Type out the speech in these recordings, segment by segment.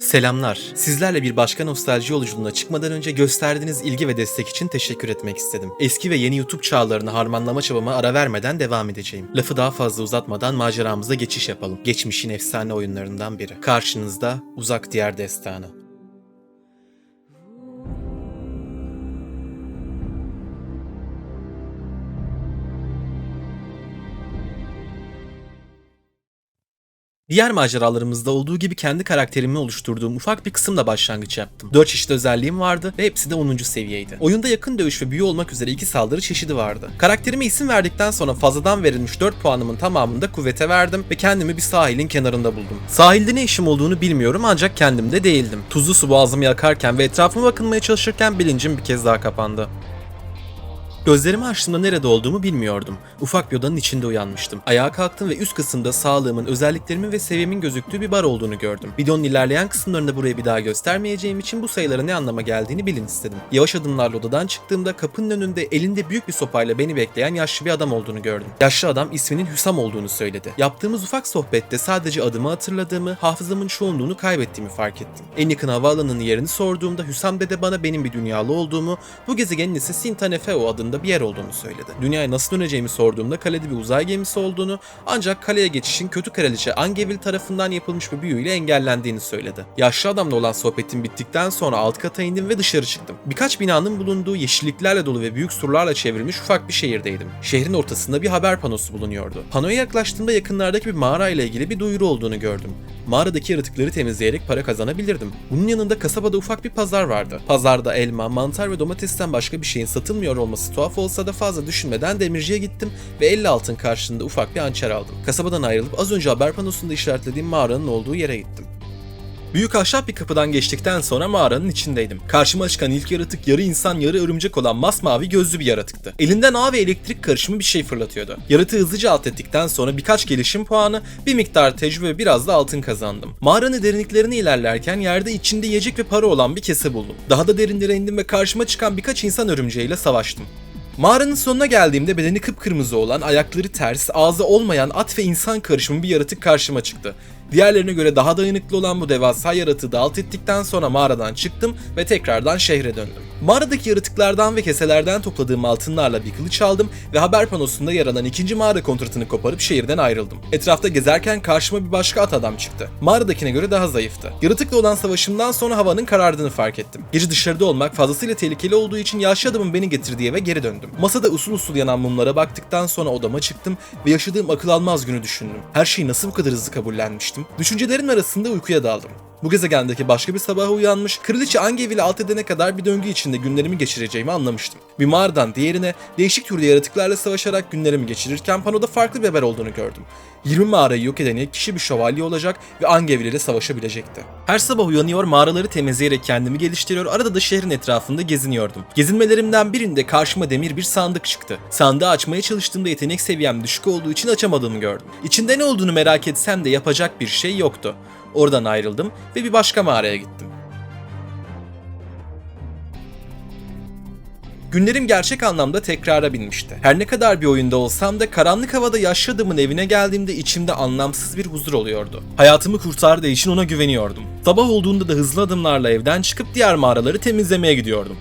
Selamlar. Sizlerle bir başka nostalji yolculuğuna çıkmadan önce gösterdiğiniz ilgi ve destek için teşekkür etmek istedim. Eski ve yeni YouTube çağlarını harmanlama çabama ara vermeden devam edeceğim. Lafı daha fazla uzatmadan maceramıza geçiş yapalım. Geçmişin efsane oyunlarından biri. Karşınızda Uzak Diyar Destanı. Diğer maceralarımızda olduğu gibi kendi karakterimi oluşturduğum ufak bir kısımla başlangıç yaptım. 4 çeşit özelliğim vardı ve hepsi de 10. seviyeydi. Oyunda yakın dövüş ve büyü olmak üzere iki saldırı çeşidi vardı. Karakterime isim verdikten sonra fazladan verilmiş 4 puanımın tamamını da kuvvete verdim ve kendimi bir sahilin kenarında buldum. Sahilde ne işim olduğunu bilmiyorum ancak kendimde değildim. Tuzlu su boğazımı yakarken ve etrafıma bakınmaya çalışırken bilincim bir kez daha kapandı. Gözlerimi açtığımda nerede olduğumu bilmiyordum. Ufak bir odanın içinde uyanmıştım. Ayağa kalktım ve üst kısımda sağlığımın, özelliklerimin ve seviyemin gözüktüğü bir bar olduğunu gördüm. Videonun ilerleyen kısımlarında burayı bir daha göstermeyeceğim için bu sayıların ne anlama geldiğini bilin istedim. Yavaş adımlarla odadan çıktığımda kapının önünde elinde büyük bir sopayla beni bekleyen yaşlı bir adam olduğunu gördüm. Yaşlı adam isminin Hüsam olduğunu söyledi. Yaptığımız ufak sohbette sadece adımı hatırladığımı, hafızamın çoğunluğunu kaybettiğimi fark ettim. En yakın havaalanının yerini sorduğumda Hüsam dede bana benim bir dünyalı olduğumu, bu gezegenin ise Sintanefeo adında bir yer olduğunu söyledi. Dünyaya nasıl döneceğimi sorduğumda kalede bir uzay gemisi olduğunu ancak kaleye geçişin kötü kraliçe Angevil tarafından yapılmış bir büyüyle engellendiğini söyledi. Yaşlı adamla olan sohbetim bittikten sonra alt kata indim ve dışarı çıktım. Birkaç binanın bulunduğu yeşilliklerle dolu ve büyük surlarla çevrilmiş ufak bir şehirdeydim. Şehrin ortasında bir haber panosu bulunuyordu. Panoya yaklaştığımda yakınlardaki bir mağara ile ilgili bir duyuru olduğunu gördüm. Mağaradaki yaratıkları temizleyerek para kazanabilirdim. Bunun yanında kasabada ufak bir pazar vardı. Pazarda elma, mantar ve domatesten başka bir şeyin satılmıyor olması tuhaf olsa da fazla düşünmeden demirciye gittim ve 50 altın karşılığında ufak bir hançer aldım. Kasabadan ayrılıp az önce haber panosunda işaretlediğim mağaranın olduğu yere gittim. Büyük ahşap bir kapıdan geçtikten sonra mağaranın içindeydim. Karşıma çıkan ilk yaratık yarı insan yarı örümcek olan masmavi gözlü bir yaratıktı. Elinden ağ ve elektrik karışımı bir şey fırlatıyordu. Yaratığı hızlıca alt ettikten sonra birkaç gelişim puanı, bir miktar tecrübe ve biraz da altın kazandım. Mağaranın derinliklerine ilerlerken yerde içinde yiyecek ve para olan bir kese buldum. Daha da derinlere indim ve karşıma çıkan birkaç insan örümceğiyle savaştım. Mağaranın sonuna geldiğimde bedeni kıpkırmızı olan, ayakları ters, ağzı olmayan at ve insan karışımı bir yaratık karşıma çıktı. Diğerlerine göre daha dayanıklı olan bu devasa yaratığı da alt ettikten sonra mağaradan çıktım ve tekrardan şehre döndüm. Mağaradaki yaratıklardan ve keselerden topladığım altınlarla bir kılıç aldım ve haber panosunda yer alan ikinci mağara kontratını koparıp şehirden ayrıldım. Etrafta gezerken karşıma bir başka at adam çıktı. Mağaradakine göre daha zayıftı. Yaratıkla olan savaşımdan sonra havanın karardığını fark ettim. Gece dışarıda olmak fazlasıyla tehlikeli olduğu için yaşlı adamın beni getirdiği eve geri döndüm. Masada usul usul yanan mumlara baktıktan sonra odama çıktım ve yaşadığım akıl almaz günü düşündüm. Her şeyi nasıl bu kadar hızlı kabullenmiştim? Düşüncelerin arasında uykuya daldım. Bu gezegendeki başka bir sabaha uyanmış, Kraliçe Angevil'i alt edene kadar bir döngü içinde günlerimi geçireceğimi anlamıştım. Bir mağaradan diğerine değişik türde yaratıklarla savaşarak günlerimi geçirirken panoda farklı bir haber olduğunu gördüm. 20 mağarayı yok eden ilk kişi bir şövalye olacak ve Angevil ile savaşabilecekti. Her sabah uyanıyor, mağaraları temizleyerek kendimi geliştiriyor, arada da şehrin etrafında geziniyordum. Gezinmelerimden birinde karşıma demir bir sandık çıktı. Sandığı açmaya çalıştığımda yetenek seviyem düşük olduğu için açamadığımı gördüm. İçinde ne olduğunu merak etsem de yapacak bir şey yoktu. Oradan ayrıldım ve bir başka mağaraya gittim. Günlerim gerçek anlamda tekrara binmişti. Her ne kadar bir oyunda olsam da karanlık havada yaşlı evine geldiğimde içimde anlamsız bir huzur oluyordu. Hayatımı kurtardığı için ona güveniyordum. Sabah olduğunda da hızlı adımlarla evden çıkıp diğer mağaraları temizlemeye gidiyordum.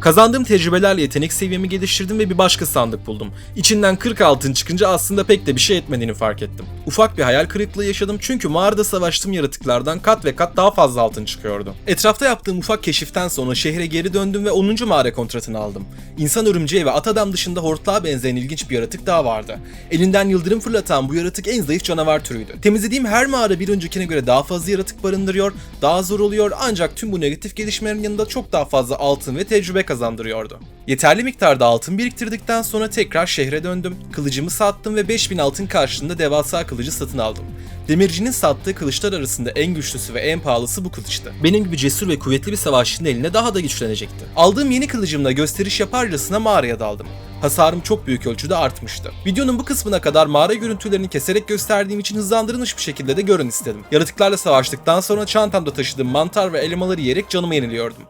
Kazandığım tecrübelerle yetenek seviyemi geliştirdim ve bir başka sandık buldum. İçinden 40 altın çıkınca aslında pek de bir şey etmediğini fark ettim. Ufak bir hayal kırıklığı yaşadım çünkü mağarada savaştığım yaratıklardan kat ve kat daha fazla altın çıkıyordu. Etrafta yaptığım ufak keşiften sonra şehre geri döndüm ve 10. mağara kontratını aldım. İnsan örümceği ve at adam dışında hortlağa benzeyen ilginç bir yaratık daha vardı. Elinden yıldırım fırlatan bu yaratık en zayıf canavar türüydü. Temizlediğim her mağara bir öncekine göre daha fazla yaratık barındırıyor, daha zor oluyor ancak tüm bu negatif gelişmelerin yanında çok daha fazla altın ve tecrübe kazandırıyordu. Yeterli miktarda altın biriktirdikten sonra tekrar şehre döndüm. Kılıcımı sattım ve 5000 altın karşılığında devasa kılıcı satın aldım. Demircinin sattığı kılıçlar arasında en güçlüsü ve en pahalısı bu kılıçtı. Benim gibi cesur ve kuvvetli bir savaşçının eline daha da güçlenecekti. Aldığım yeni kılıcımla gösteriş yaparcasına mağaraya daldım. Hasarım çok büyük ölçüde artmıştı. Videonun bu kısmına kadar mağara görüntülerini keserek gösterdiğim için hızlandırılmış bir şekilde de görün istedim. Yaratıklarla savaştıktan sonra çantamda taşıdığım mantar ve elmaları yiyerek canımı yeniliyordum.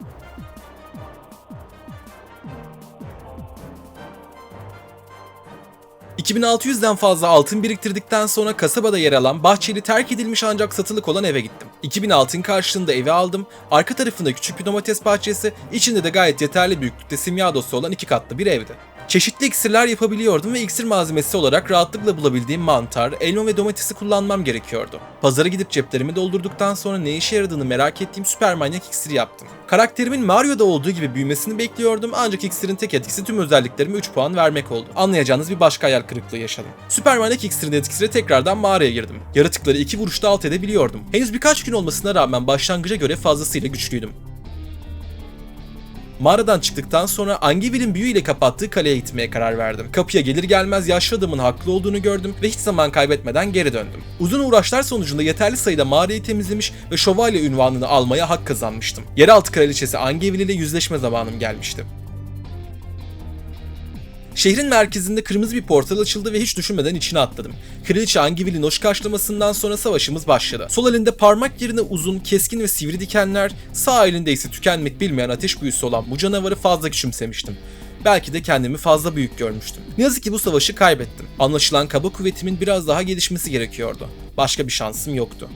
2600'den fazla altın biriktirdikten sonra kasabada yer alan bahçeli terk edilmiş ancak satılık olan eve gittim. 2000 altın karşılığında evi aldım. Arka tarafında küçük bir domates bahçesi, içinde de gayet yeterli büyüklükte simya dosu olan iki katlı bir evdi. Çeşitli iksirler yapabiliyordum ve iksir malzemesi olarak rahatlıkla bulabildiğim mantar, elma ve domatesi kullanmam gerekiyordu. Pazara gidip ceplerimi doldurduktan sonra ne işe yaradığını merak ettiğim süper manyak iksiri yaptım. Karakterimin Mario'da olduğu gibi büyümesini bekliyordum ancak iksirin tek etkisi tüm özelliklerime 3 puan vermek oldu. Anlayacağınız bir başka hayal kırıklığı yaşadım. Süper manyak iksirin etkisiyle tekrardan mağaraya girdim. Yaratıkları iki vuruşta alt edebiliyordum. Henüz birkaç gün olmasına rağmen başlangıca göre fazlasıyla güçlüydüm. Mağaradan çıktıktan sonra Angevil'in büyüyle kapattığı kaleye gitmeye karar verdim. Kapıya gelir gelmez yaşlı adamın haklı olduğunu gördüm ve hiç zaman kaybetmeden geri döndüm. Uzun uğraşlar sonucunda yeterli sayıda mağarayı temizlemiş ve şövalye ünvanını almaya hak kazanmıştım. Yeraltı kraliçesi Angevil ile yüzleşme zamanım gelmişti. Şehrin merkezinde kırmızı bir portal açıldı ve hiç düşünmeden içine atladım. Kraliçe Angevil'in hoş karşılamasından sonra savaşımız başladı. Sol elinde parmak yerine uzun, keskin ve sivri dikenler, sağ elinde ise tükenmek bilmeyen ateş büyüsü olan bu canavarı fazla küçümsemiştim. Belki de kendimi fazla büyük görmüştüm. Ne yazık ki bu savaşı kaybettim. Anlaşılan kaba kuvvetimin biraz daha gelişmesi gerekiyordu. Başka bir şansım yoktu.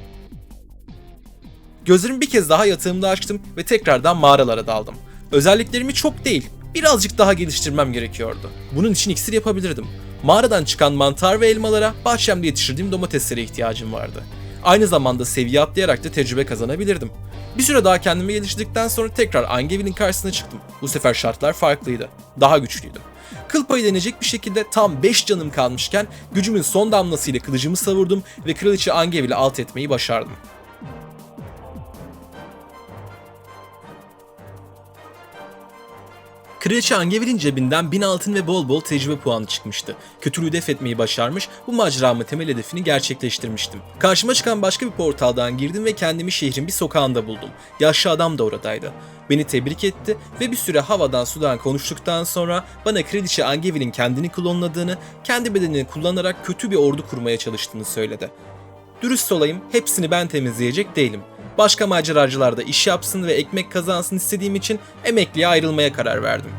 Gözlerimi bir kez daha yatağımda açtım ve tekrardan mağaralara daldım. Özelliklerimi çok değil, birazcık daha geliştirmem gerekiyordu. Bunun için iksir yapabilirdim. Mağaradan çıkan mantar ve elmalara bahçemde yetiştirdiğim domateslere ihtiyacım vardı. Aynı zamanda seviye atlayarak da tecrübe kazanabilirdim. Bir süre daha kendimi geliştirdikten sonra tekrar Angevil'in karşısına çıktım. Bu sefer şartlar farklıydı. Daha güçlüydüm. Kıl payı denecek bir şekilde tam 5 canım kalmışken gücümün son damlasıyla kılıcımı savurdum ve kraliçe Angevil'i alt etmeyi başardım. Kraliçe Angevil'in cebinden 1000 altın ve bol bol tecrübe puanı çıkmıştı. Kötülüğü def etmeyi başarmış, bu maceramın temel hedefini gerçekleştirmiştim. Karşıma çıkan başka bir portaldan girdim ve kendimi şehrin bir sokağında buldum. Yaşlı adam da oradaydı. Beni tebrik etti ve bir süre havadan sudan konuştuktan sonra bana Kraliçe Angevil'in kendini klonladığını, kendi bedenini kullanarak kötü bir ordu kurmaya çalıştığını söyledi. Dürüst olayım, hepsini ben temizleyecek değilim. Başka maceracılar da iş yapsın ve ekmek kazansın istediğim için emekliye ayrılmaya karar verdim.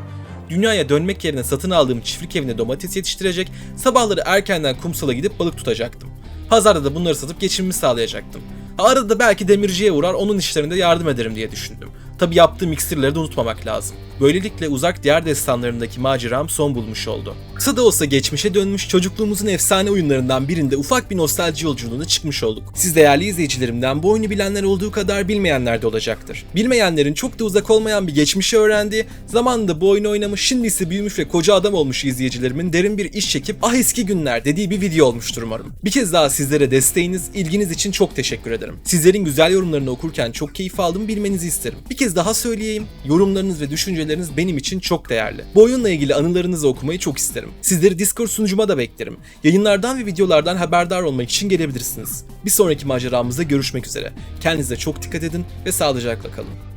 Dünyaya dönmek yerine satın aldığım çiftlik evine domates yetiştirecek, sabahları erkenden kumsala gidip balık tutacaktım. Pazarda da bunları satıp geçimimi sağlayacaktım. Arada belki demirciye uğrar onun işlerinde yardım ederim diye düşündüm. Tabi yaptığım iksirleri de unutmamak lazım. Böylelikle uzak diğer destanlarındaki maceram son bulmuş oldu. Kısa da olsa geçmişe dönmüş çocukluğumuzun efsane oyunlarından birinde ufak bir nostalji yolculuğuna çıkmış olduk. Siz değerli izleyicilerimden bu oyunu bilenler olduğu kadar bilmeyenler de olacaktır. Bilmeyenlerin çok da uzak olmayan bir geçmişi öğrendiği, zamanında bu oyunu oynamış, şimdi ise büyümüş ve koca adam olmuş izleyicilerimin derin bir iş çekip ah eski günler dediği bir video olmuştur umarım. Bir kez daha sizlere desteğiniz, ilginiz için çok teşekkür ederim. Sizlerin güzel yorumlarını okurken çok keyif aldım bilmenizi isterim. Bir kez daha söyleyeyim, yorumlarınız ve düşünceleriniz benim için çok değerli. Bu oyunla ilgili anılarınızı okumayı çok isterim. Sizleri Discord sunucuma da beklerim. Yayınlardan ve videolardan haberdar olmak için gelebilirsiniz. Bir sonraki maceramızda görüşmek üzere. Kendinize çok dikkat edin ve sağlıcakla kalın.